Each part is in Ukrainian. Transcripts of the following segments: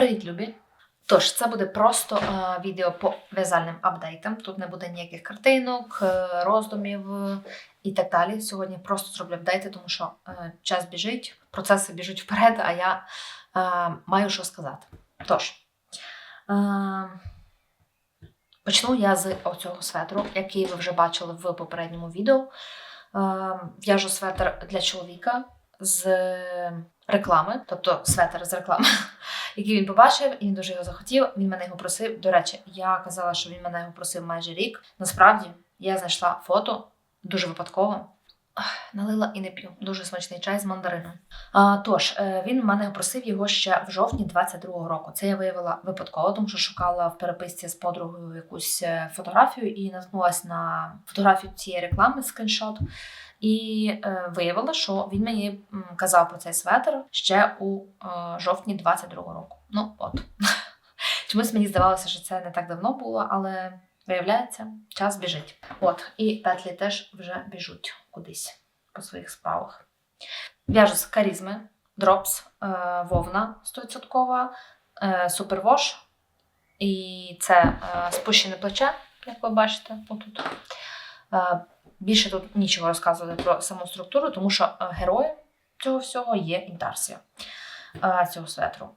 Привіт! Тож, це буде просто е, відео по в'язальним апдейтам. Тут не буде ніяких картинок, е, роздумів е, і так далі. Сьогодні просто зроблю апдейти, тому що е, час біжить, процеси біжуть вперед, а я е, маю що сказати. Тож, е, почну я з оцього светру, який ви вже бачили в попередньому відео. Е, в'яжу светр для чоловіка з реклами, тобто светр з реклами, який він побачив, і він дуже його захотів. Він мене його просив. До речі, я казала, що він мене його просив майже рік. Насправді я знайшла фото дуже випадково. Налила і не п'ю. Дуже смачний чай з мандарином. А, тож, е, він мене просив його ще в жовтні 22-го року. Це я виявила випадково, тому що шукала в переписці з подругою якусь е, фотографію і наткнулася на фотографію цієї реклами, скріншот. І е, виявила, що він мені казав про цей светр ще у е, жовтні 22-го року. Ну от. Чомусь мені здавалося, що це не так давно було, але виявляється, час біжить. От, і петлі теж вже біжуть кудись по своїх справах. В'яжу з карізми, дропс, е, вовна 100%, е, супервош. І це е, спущене плече, як ви бачите, отут. Е, Більше тут нічого розказувати про саму структуру, тому що е, героєм цього всього є інтарсія е, цього светру.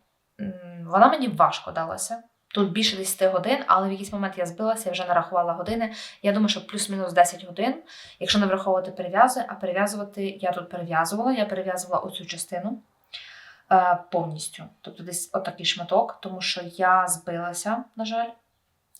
Вона мені важко далася. Тут більше 10 годин, але в якийсь момент я збилася, я вже нарахувала години. Я думаю, що плюс-мінус 10 годин, якщо не враховувати перев'язи, а перев'язувати я тут перев'язувала, я перев'язувала оцю частину е, повністю. Тобто десь отакий шматок, тому що я збилася, на жаль.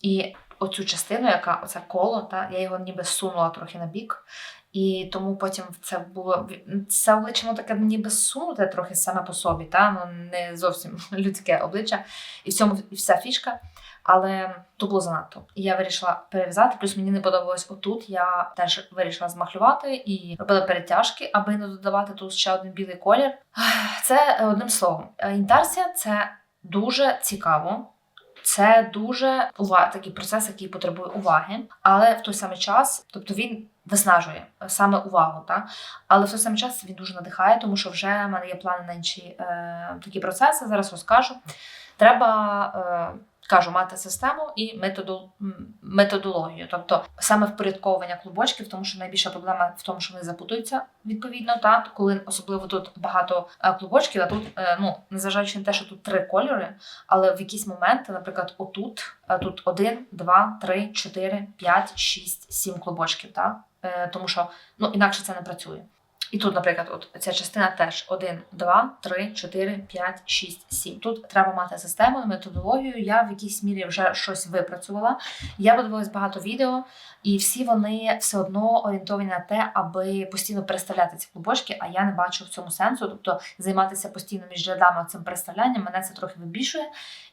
І оцю частину, яка оце коло, та, я його ніби сунула трохи на бік. І тому потім це було це обличчя воно таке ніби сунуте трохи саме по собі, та? Ну, не зовсім людське обличчя, і в цьому і вся фішка. Але то було занадто. І я вирішила перев'язати. Плюс мені не подобалось отут. Я теж вирішила змахлювати і робила перетяжки, аби не додавати тут ще один білий колір. Це е, одним словом. е, Інтарсія це дуже цікаво. Це дуже такий процес, який потребує уваги, але в той самий час, тобто він виснажує саме увагу, та? але в той самий час він дуже надихає, тому що вже в мене є плани на інші е, такі процеси. Зараз розкажу. Треба. Е, Кажу, мати систему і методу, методологію, тобто саме впорядковування клубочків, тому що найбільша проблема в тому, що вони запутуються відповідно, та коли особливо тут багато е, клубочків, а тут, е, ну незважаючи на те, що тут три кольори, але в якісь моменти, наприклад, отут, е, тут один, два, три, чотири, п'ять, шість, сім клубочків, та? Тому що ну інакше це не працює. І тут, наприклад, от ця частина теж 1, 2, 3, 4, 5, 6, 7. Тут треба мати систему, методологію. Я в якійсь мірі вже щось випрацювала. Я подивилась багато відео, і всі вони все одно орієнтовані на те, аби постійно переставляти ці клубочки, а я не бачу в цьому сенсу. Тобто займатися постійно між рядами цим переставлянням, мене це трохи вибішує.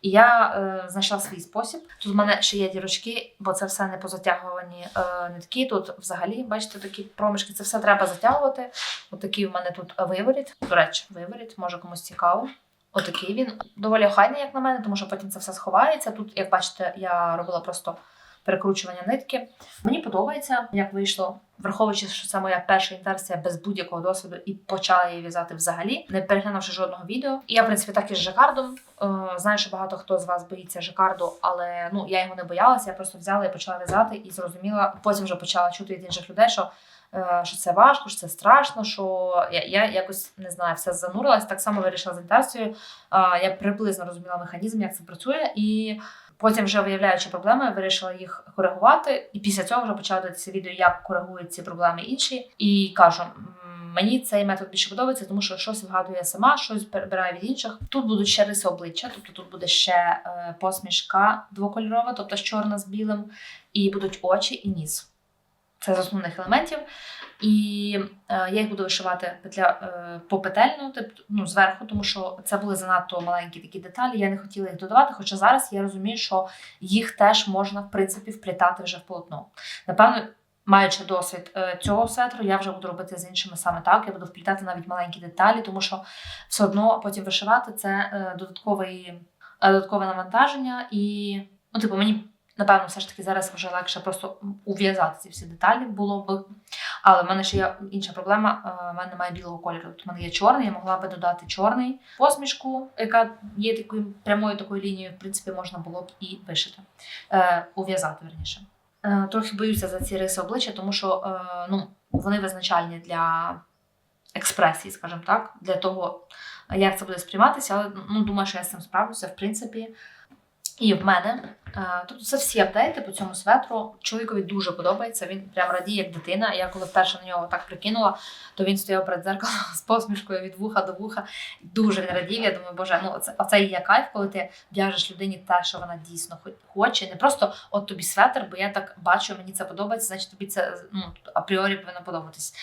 І я е, знайшла свій спосіб. Тут в мене ще є дірочки, бо це все не позатягувані е, нитки. Тут взагалі, бачите, такі проміжки, це все треба затягувати. Отакий в мене тут виворіт. До речі, виворіт, може комусь цікаво. Отакий він доволі охайний, як на мене, тому що потім це все сховається. Тут, як бачите, я робила просто перекручування нитки. Мені подобається, як вийшло, враховуючи, що це моя перша інтерсія без будь-якого досвіду, і почала її в'язати взагалі, не переглянувши жодного відео. І я, в принципі, так і з жакардом. Е, Знаю, що багато хто з вас боїться жакарду, але ну я його не боялася. Я просто взяла і почала в'язати і зрозуміла. Потім вже почала чути від інших людей, що. Е, Що це важко, що це страшно, що я, я якось не знаю, все занурилась. Так само вирішила з інтерсією. Я приблизно розуміла механізм, як це працює, і Потім, вже виявляючи проблеми, вирішила їх коригувати, і після цього вже почала дивитися відео, як коригують ці проблеми інші. І кажу, мені цей метод більше подобається, тому що щось вигадую я сама, щось перебираю від інших. Тут будуть ще риси обличчя, тобто тут буде ще е, посмішка двокольорова, тобто чорна з білим, і будуть очі і ніс. Це з основних елементів. І е, я їх буду вишивати петля е, попетельно, тобто ну, зверху, тому що це були занадто маленькі такі деталі. Я не хотіла їх додавати. Хоча зараз я розумію, що їх теж можна в принципі вплітати вже в полотно. Напевно, маючи досвід е, цього сетру, я вже буду робити з іншими саме так. Я буду вплітати навіть маленькі деталі, тому що все одно потім вишивати це е, е, додаткове навантаження, і ну, типу, мені напевно, все ж таки зараз вже легше просто ув'язати ці всі деталі було б. Але в мене ще є інша проблема. е, В мене немає білого кольору. Тобто в мене є чорний, я могла би додати чорний посмішку, яка є такою прямою такою лінією, в принципі, можна було б і вишити, е, ув'язати верніше. Е, Трохи боюся за ці риси обличчя, тому що е, ну, вони визначальні для експресії, скажімо так, для того, як це буде сприйматися, але ну, думаю, що я з цим справлюся, в принципі. І в мене, е, тобто це всі апдейти по цьому светру. Чоловікові дуже подобається. Він прям радіє, як дитина. Я коли вперше на нього так прикинула, то він стояв перед дзеркалом з посмішкою від вуха до вуха. Дуже він радів. Я думаю, боже, ну це оце є кайф, коли ти в'яжеш людині те, що вона дійсно хоче. Не просто от тобі светр, бо я так бачу, мені це подобається, значить тобі це ну апріорі повинно подобатись.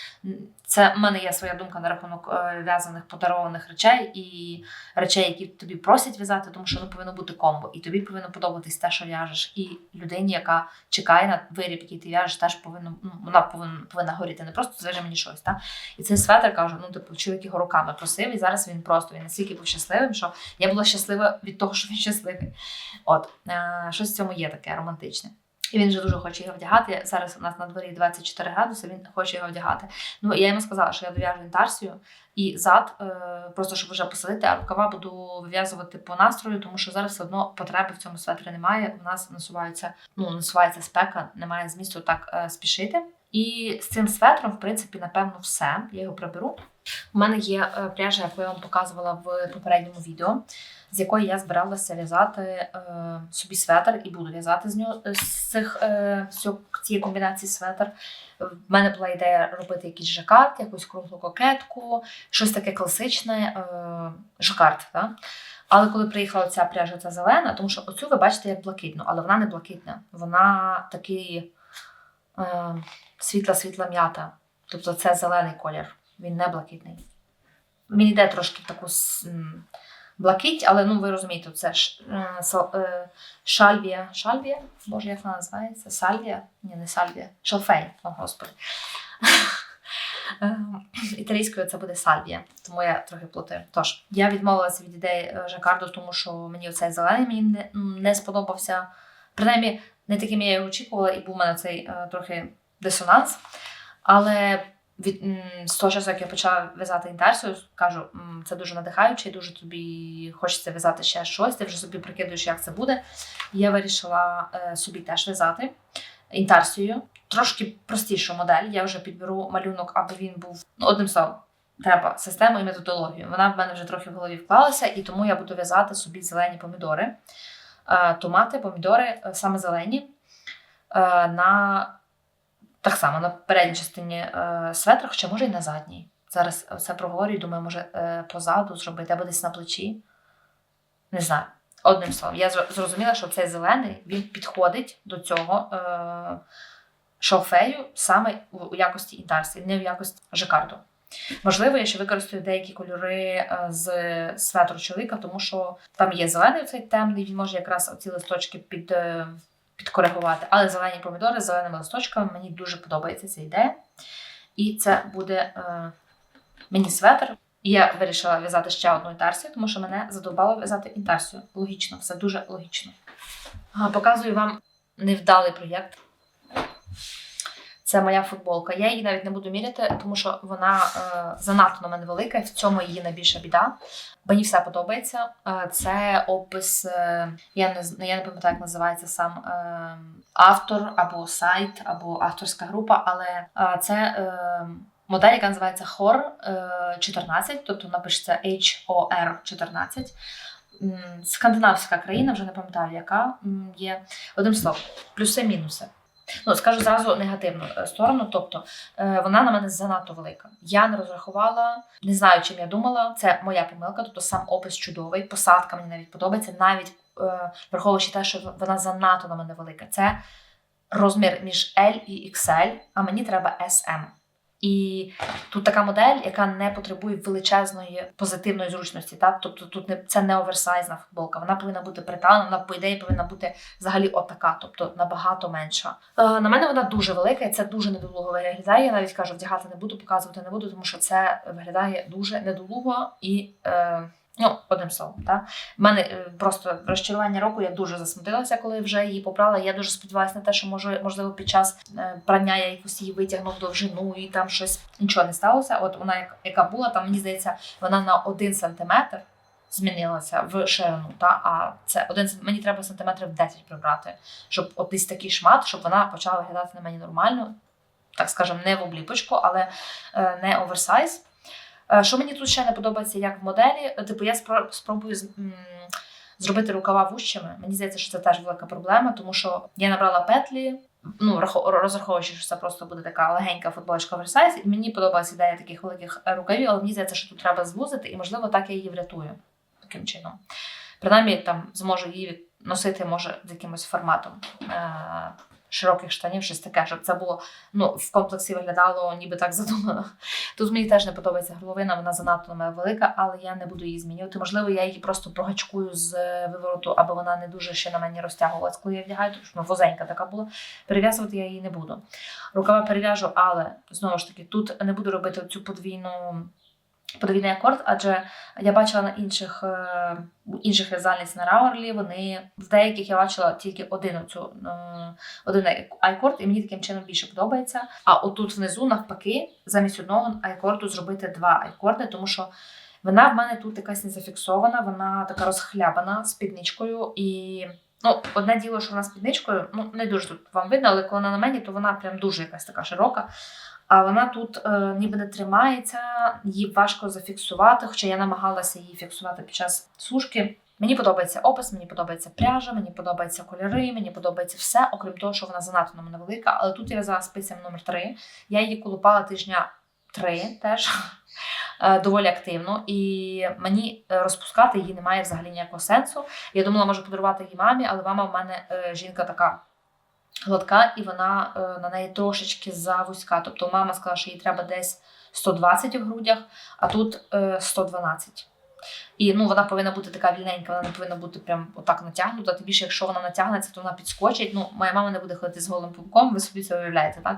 Це в мене є своя думка на рахунок е, в'язаних подарованих речей і речей, які тобі просять в'язати, тому що воно повинно бути комбо, і тобі повинно подобатись те, що в'яжеш, і людині, яка чекає на виріб, який ти в'яжеш, теж повинна ну, вона повинна, повинна горіти. Не просто зв'яжи мені щось. Та? І цей светр кажу, ну типу, чоловік його руками просив, і зараз він просто він настільки був щасливим, що я була щаслива від того, що він щасливий. От е, щось в цьому є таке романтичне. І він вже дуже хоче його вдягати. Зараз у нас на дворі 24 градуси, він хоче його вдягати. Ну я йому сказала, що я дов'яжу інтарсію і зад, е, просто щоб вже посадити, а рукава буду вив'язувати по настрою, тому що зараз все одно потреби в цьому светрі немає. У нас насувається, ну насувається спека, немає змісту так е, спішити. І з цим светром, в принципі, напевно, все. Я його приберу. У мене є е, пряжа, яку я вам показувала в попередньому відео, з якої я збиралася в'язати е, собі светр і буду в'язати з нього з цих е, цієї комбінації светр. В мене була ідея робити якийсь жакард, якусь круглу кокетку, щось таке класичне, е, жакард. Да? Але коли приїхала ця пряжа, ця зелена, тому що оцю ви бачите як блакитну, але вона не блакитна. Вона такий е, світла-світла м'ята. Тобто це зелений колір, він не блакитний. Він йде трошки таку блакить, але ну ви розумієте, це е, е, шальвія. Шальвія? Боже, як вона називається? Сальвія? Ні, не сальвія. Шалфей, о господи. Е, Італійською це буде сальвія, тому я трохи плутаю. Тож, я відмовилася від ідеї е, жакарду, тому що мені оцей зелений мені не, не сподобався. Принаймні, не таким я його очікувала, і був у мене цей трохи дисонанс. Але від, з того часу, як я почала в'язати інтерсію, кажу, це дуже надихаюче, дуже тобі хочеться в'язати ще щось, ти вже собі прикидуєш, як це буде. Я вирішила е, собі теж в'язати інтерсію. Трошки простішу модель. Я вже підберу малюнок, аби він був ну, одним словом. Треба систему і методологію. Вона в мене вже трохи в голові вклалася, і тому я буду в'язати собі зелені помідори, е, томати, помідори, е, саме зелені, на так само на передній частині е, светра, хоча може і на задній. Зараз все проговорюю, думаю, може е, позаду зробити або десь на плечі. Не знаю. Одним словом, я зрозуміла, що цей зелений він підходить до цього е, шалфею саме у якості інтарсії, не в якості жакарду. Можливо, я ще використаю деякі кольори е, з светру чоловіка, тому що там є зелений цей темний, він може якраз оці листочки під, підкоригувати. Але зелені помідори з зеленими листочками мені дуже подобається ця ідея. І це буде е, мені светр. І я вирішила в'язати ще одну інтарсію, тому що мене задовбало в'язати інтарсію. Логічно, все дуже логічно. Показую вам невдалий проєкт. Це моя футболка. Я її навіть не буду міряти, тому що вона е, занадто на мене велика, і в цьому її найбільша біда. Мені все подобається. Е, це опис, е, я не я не пам'ятаю, як називається сам е, автор або сайт, або авторська група, але це модель, яка називається е, 14, тобто напишеться HOR 14. Скандинавська країна, вже не пам'ятаю, яка є. Одним словом, плюси-мінуси. Ну, скажу зразу негативну е, сторону, тобто е, вона на мене занадто велика. Я не розрахувала, не знаю, чим я думала. Це моя помилка, тобто сам опис чудовий, посадка мені навіть подобається, навіть е, враховуючи те, що вона занадто на мене велика. Це розмір між L і XL, а мені треба SM. І тут така модель, яка не потребує величезної позитивної зручності. Так? Тобто тут не це не оверсайзна футболка. Вона повинна бути приталена, вона по ідеї повинна бути взагалі отака, тобто набагато менша. Е, на мене вона дуже велика, і це дуже недолуго виглядає. Я навіть кажу, вдягати не буду, показувати не буду, тому що це виглядає дуже недолуго і е, Ну, одним словом, так. У мене е, просто розчарування року я дуже засмутилася, коли вже її попрала. Я дуже сподівалася на те, що може, можливо, під час е, прання я якось її витягнув довжину і там щось нічого не сталося. От вона, як- яка була, там мені здається, вона на один сантиметр змінилася в ширину. Та? А це один мені треба сантиметрів 10 прибрати, щоб от десь такий шмат, щоб вона почала виглядати на мені нормально, так скажемо, не в обліпочку, але е, не оверсайз. Е, Що мені тут ще не подобається, як в моделі, е, типу, я спробую зробити рукава вущими. Мені здається, що це теж велика проблема, тому що я набрала петлі. Ну, розраховуючи, що це просто буде така легенька футболочка оверсайз, і мені подобається ідея таких великих е, рукавів, але мені здається, що тут треба звузити, і можливо так я її врятую таким чином. Принаймні там зможу її носити, може, з якимось форматом широких штанів, щось таке, щоб це було ну, в комплексі виглядало ніби так задумано. Тут мені теж не подобається горловина, вона занадто на мене велика, але я не буду її змінювати. Можливо, я її просто прогачкую з е, вивороту, аби вона не дуже ще на мені розтягувалась, коли я вдягаю, тому що вона возенька така була. Перев'язувати я її не буду. Рукава перев'яжу, але знову ж таки, тут не буду робити цю подвійну. Подвійний акорд, адже я бачила на інших е, інших в'язальниць на Рауерлі, вони в деяких я бачила тільки один оцю е, один айкорд, і мені таким чином більше подобається. А отут внизу, навпаки, замість одного айкорду зробити два айкорди, тому що вона в мене тут якась не зафіксована, вона така розхлябана спідничкою. І ну, одне діло, що вона спідничкою, ну не дуже тут вам видно, але коли вона на мені, то вона прям дуже якась така широка. А вона тут е, ніби не тримається, її важко зафіксувати, хоча я намагалася її фіксувати під час сушки. Мені подобається опис, мені подобається пряжа, мені подобаються кольори, мені подобається все, окрім того, що вона занадто на мене велика. Але тут я в'язала спицям номер 3 Я її колупала тижня три теж е, доволі активно, і мені е, розпускати її немає взагалі ніякого сенсу. Я думала, можу подарувати її мамі, але мама в мене е, жінка така гладка, і вона е, на неї трошечки завузька. Тобто мама сказала, що їй треба десь 120 в грудях, а тут е, 112. І ну, вона повинна бути така вільненька, вона не повинна бути прям отак натягнута. Тим більше, якщо вона натягнеться, то вона підскочить. Ну, моя мама не буде ходити з голим пупком, ви собі це уявляєте, так?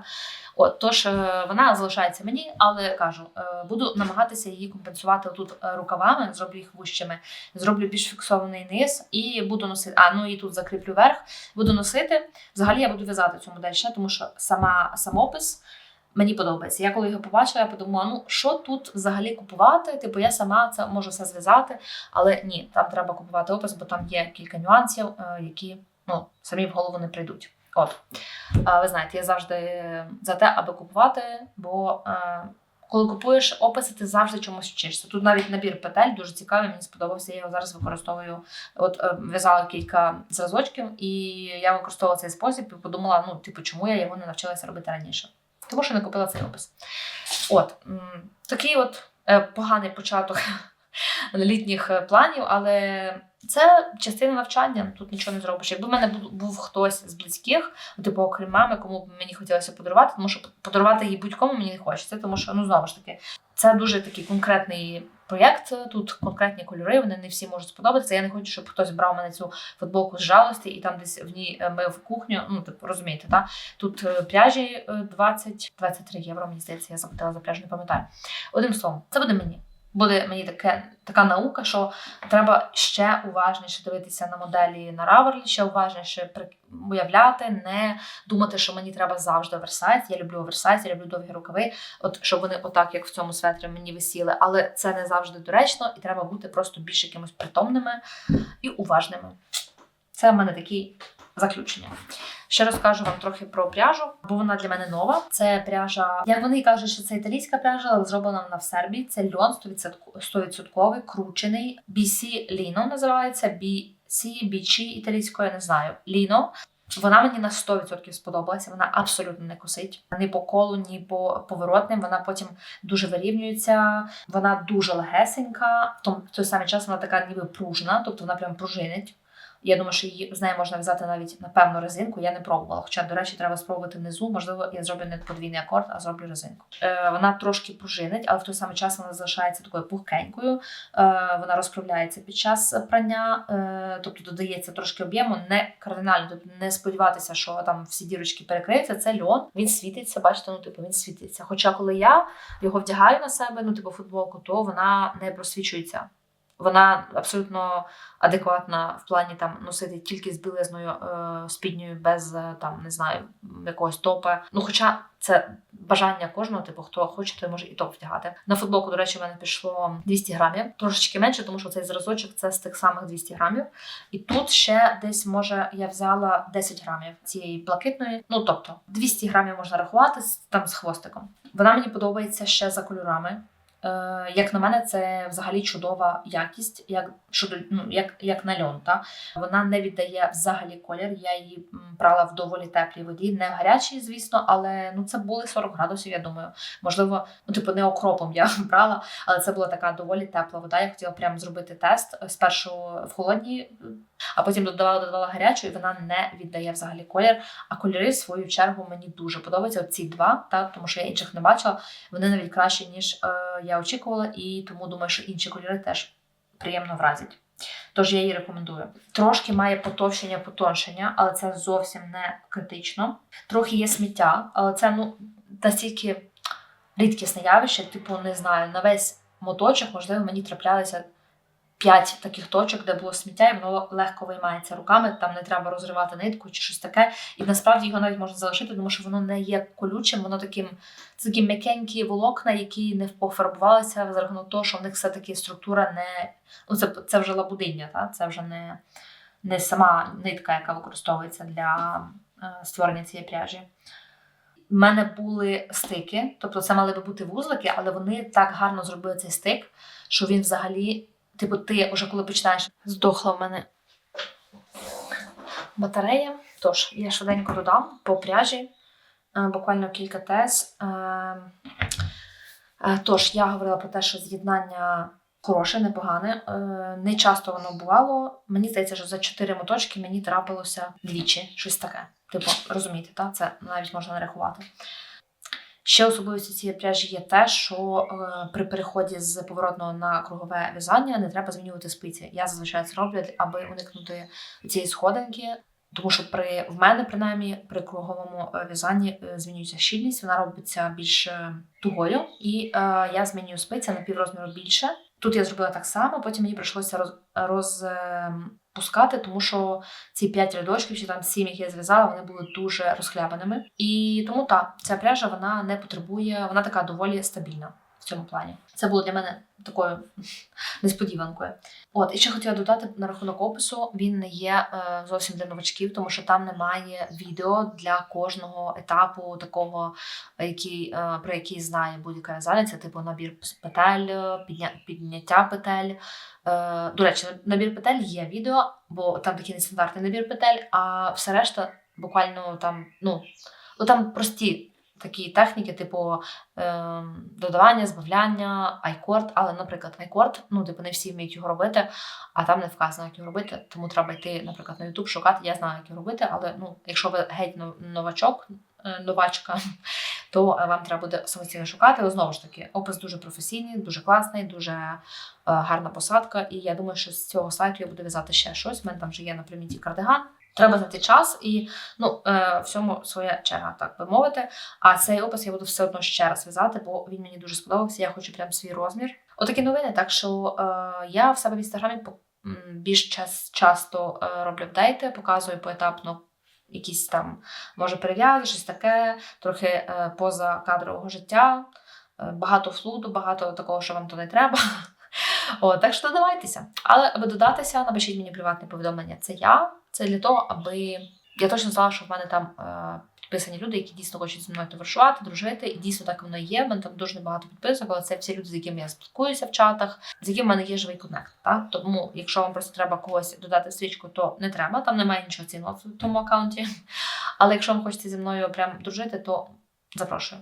От, тож е, вона залишається мені, але кажу, е, буду намагатися її компенсувати тут е, рукавами, зроблю їх вущими, зроблю більш фіксований низ і буду носити. А, ну і тут закріплю верх, буду носити. Взагалі я буду в'язати цю модель ще, тому що сама самопис. Мені подобається. Я коли його побачила, я подумала, ну що тут взагалі купувати? Типу, я сама це можу все зв'язати, але ні, там треба купувати опис, бо там є кілька нюансів, е, які ну, самі в голову не прийдуть. От. Ви знаєте, я завжди за те, аби купувати, бо е, коли купуєш описи, ти завжди чомусь вчишся. Тут навіть набір петель дуже цікавий, мені сподобався. Я його зараз використовую. От е, в'язала кілька зразочків, і я використовувала цей спосіб і подумала, ну, типу, чому я його не навчилася робити раніше. Тому що не купила цей опис. От такий от е, поганий початок літніх е, планів, але це частина навчання, тут нічого не зробиш. Якби в мене був, хтось з близьких, типу, окрім мами, кому б мені хотілося подарувати, тому що подарувати їй будь-кому мені не хочеться, тому що ну знову ж таки, це дуже такий конкретний проєкт. Тут конкретні кольори, вони не всі можуть сподобатися. Я не хочу, щоб хтось брав мене цю футболку з жалості і там десь в ній ми мив кухню. Ну, типу, розумієте, так? Тут е, пряжі 20-23 євро, мені здається, я заплатила за пряжу, не пам'ятаю. Одним словом, це буде мені. Буде мені таке, така наука, що треба ще уважніше дивитися на моделі на Раверлі, ще уважніше уявляти, не думати, що мені треба завжди оверсайз. Я люблю оверсайз, я люблю довгі рукави, от щоб вони отак, як в цьому светрі, мені висіли. Але це не завжди доречно, і треба бути просто більш якимось притомними і уважними. Це в мене такі заключення. Ще розкажу вам трохи про пряжу, бо вона для мене нова. Це пряжа, як вони кажуть, що це італійська пряжа, але зроблена вона в Сербії. Це льон 100%, 100% кручений. BC Lino називається. BC, BC італійською, я не знаю. Lino. Вона мені на 100% сподобалася. Вона абсолютно не косить ні по колу, ні по поворотним. Вона потім дуже вирівнюється. Вона дуже легесенька. В той самий час вона така ніби пружна, тобто вона прям пружинить. Я думаю, що її з нею можна в'язати навіть напевно резинку. Я не пробувала. Хоча, до речі, треба спробувати внизу. Можливо, я зроблю не подвійний акорд, а зроблю резинку. Е, вона трошки пружинить, але в той самий час вона залишається такою пухкенькою. Е, вона розправляється під час прання, е, тобто додається трошки об'єму, не кардинально. Тобто не сподіватися, що там всі дірочки перекриються. Це льон. Він світиться, бачите, ну типу він світиться. Хоча коли я його вдягаю на себе, ну типу футболку, то вона не просвічується. Вона абсолютно адекватна в плані там носити тільки з білизною е, спідньою, без е, там не знаю якогось топа. Ну, хоча це бажання кожного, типу, хто хоче, той може і топ вдягати. На футболку, до речі, в мене пішло 200 грамів, трошечки менше, тому що цей зразочок це з тих самих 200 грамів. І тут ще десь може я взяла 10 грамів цієї блакитної. Ну тобто 200 грамів можна рахувати там з хвостиком. Вона мені подобається ще за кольорами. Е, як на мене, це взагалі чудова якість, як щодо ну як, як на льон. Вона не віддає взагалі колір. Я її брала в доволі теплій воді, не в гарячій, звісно, але ну це були 40 градусів. Я думаю, можливо, ну типу не окропом я брала, але це була така доволі тепла вода. Я хотіла прямо зробити тест спершу в холодній, а потім додавала додавала гарячу, і вона не віддає взагалі колір. А кольори, в свою чергу, мені дуже подобаються. Оці два, та тому що я інших не бачила. Вони навіть кращі, ніж е, я очікувала, і тому думаю, що інші кольори теж приємно вразять. Тож я її рекомендую. Трошки має потовщення, потоншення, але це зовсім не критично. Трохи є сміття, але це ну настільки рідкісне явище, типу, не знаю, на весь моточок, можливо, мені траплялися п'ять таких точок, де було сміття, і воно легко виймається руками, там не треба розривати нитку чи щось таке. І насправді його навіть можна залишити, тому що воно не є колючим, воно таким це такі м'якенькі волокна, які не пофарбувалися за рахунок того, що в них все-таки структура не. Ну, це, це вже лабудиння, та? це вже не, не сама нитка, яка використовується для е, створення цієї пряжі. У мене були стики, тобто це мали би бути вузлики, але вони так гарно зробили цей стик, що він взагалі, типу, ти вже коли починаєш, здохла в мене батарея. Тож, я швиденько додам по пряжі, е, буквально кілька тез. Е, е, Тож, я говорила про те, що з'єднання хороше, непогане. Не часто воно бувало. Мені здається, що за чотири моточки мені трапилося двічі, щось таке. Типу, розумієте, так? це навіть можна нарахувати. Ще особливістю цієї пряжі є те, що е, при переході з поворотного на кругове в'язання не треба змінювати спиці. Я зазвичай це роблю, аби уникнути цієї сходинки. Тому що при в мене, принаймні, при круговому е, в'язанні е, змінюється щільність, вона робиться більш е, тугою, і е, я змінюю спиці на піврозміру більше. Тут я зробила так само, потім мені прийшлося роз, розпускати, тому що ці п'ять рядочків чи там сім, які я зв'язала, вони були дуже розхлябаними. І тому так, ця пряжа вона не потребує, вона така доволі стабільна цьому плані. Це було для мене такою несподіванкою. От, і ще хотіла додати на рахунок опису, він не є е, зовсім для новачків, тому що там немає відео для кожного етапу такого, який, е, про який знає будь-яка в'язальниця, типу набір петель, підня, підняття петель. Е, до речі, набір петель є відео, бо там такий нестандартний набір петель, а все решта буквально там, ну, ну там прості такі техніки, типу е, додавання, збавляння, айкорд. Але, наприклад, айкорд, ну, типу, не всі вміють його робити, а там не вказано, як його робити. Тому треба йти, наприклад, на YouTube шукати. Я знаю, як його робити, але ну, якщо ви геть новачок, е, новачка, то е, вам треба буде самостійно шукати. Але знову ж таки, опис дуже професійний, дуже класний, дуже е, гарна посадка. І я думаю, що з цього сайту я буду в'язати ще щось. У мене там вже є на приміті кардиган. Треба знайти час і ну, е, всьому своя черга, так би мовити. А цей опис я буду все одно ще раз в'язати, бо він мені дуже сподобався. Я хочу прям свій розмір. Отакі новини. Так що е, я в себе в інстаграмі більш час, часто е, роблю апдейти, показую поетапно якісь там, може, перев'язи, щось таке, трохи е, поза кадрового життя. Е, Багато флуду, багато такого, що вам то не треба. О, так що додавайтеся. Але аби додатися, напишіть мені приватне повідомлення. Це я. Це для того, аби я точно знала, що в мене там е, підписані люди, які дійсно хочуть зі мною товаришувати, дружити. І дійсно так воно є. В мене там дуже багато підписок, але це всі люди, з якими я спілкуюся в чатах, з якими в мене є живий коннект. Так? Тому, якщо вам просто треба когось додати в стрічку, то не треба. Там немає нічого цінного в тому аккаунті. Але якщо вам хочеться зі мною прям дружити, то запрошую.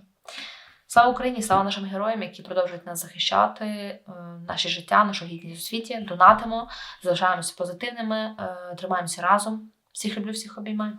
Слава Україні, слава нашим героям, які продовжують нас захищати, наші наше життя, нашу гідність у світі. Донатимо, залишаємося позитивними, е, тримаємося разом. Всіх люблю, всіх обіймаю.